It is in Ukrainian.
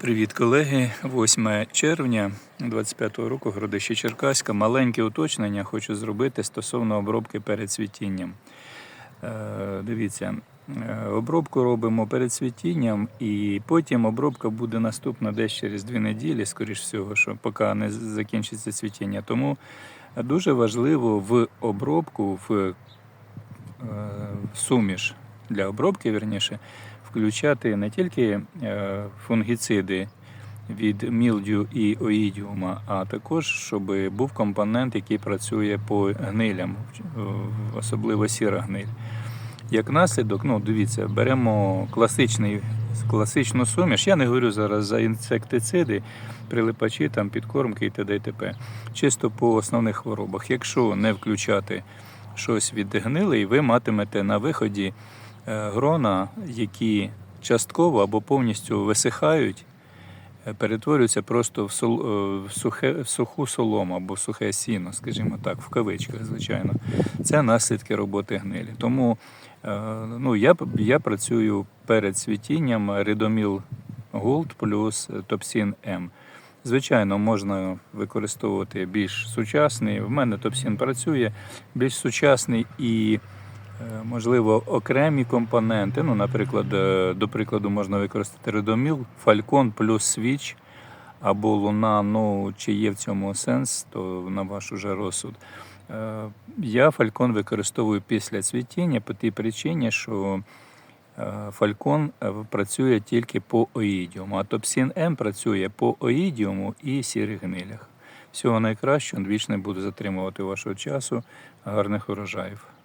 Привіт, колеги. 8 червня 25 року, Городище Черкаська. Маленьке уточнення хочу зробити стосовно обробки перед цвітінням. Е, Дивіться, е, обробку робимо перед цвітінням, і потім обробка буде наступна десь через дві неділі, скоріш всього, що поки не закінчиться цвітіння. Тому дуже важливо в обробку, в е, суміш для обробки, вірніше, включати не тільки е, фунгіциди від мілдю і оїдіума, а також, щоб був компонент, який працює по гнилям, е, особливо сіра гниль. Як наслідок, ну дивіться, беремо класичний, класичну суміш. Я не говорю зараз за інсектициди, прилипачі, там, підкормки і т.д. і т.п. Чисто по основних хворобах. Якщо не включати щось від гнилий, ви матимете на виході грона, які частково або повністю висихають, е, перетворюються просто в, сол, е, в, сухе, в суху солому або в сухе сіно, скажімо так, в кавичках, звичайно. Це наслідки роботи гнилі. Тому е, ну, я, я працюю перед цвітінням Редоміл Gold плюс Топсін М. Звичайно, можна використовувати більш сучасний. В мене Топсін працює більш сучасний і, е, можливо, окремі компоненти. Ну, наприклад, е, до прикладу, можна використати Редоміл, Фалькон плюс Свіч або Луна. Ну, чи є в цьому сенс, то на ваш уже розсуд. Е, Я Фалькон використовую після цвітіння по тій причині, що е, Фалькон е, працює тільки по оїдіуму, а Топсін М працює по оїдіуму і сірих гнилях. Всього найкращого, більше не буду затримувати вашого часу. Гарних урожаїв.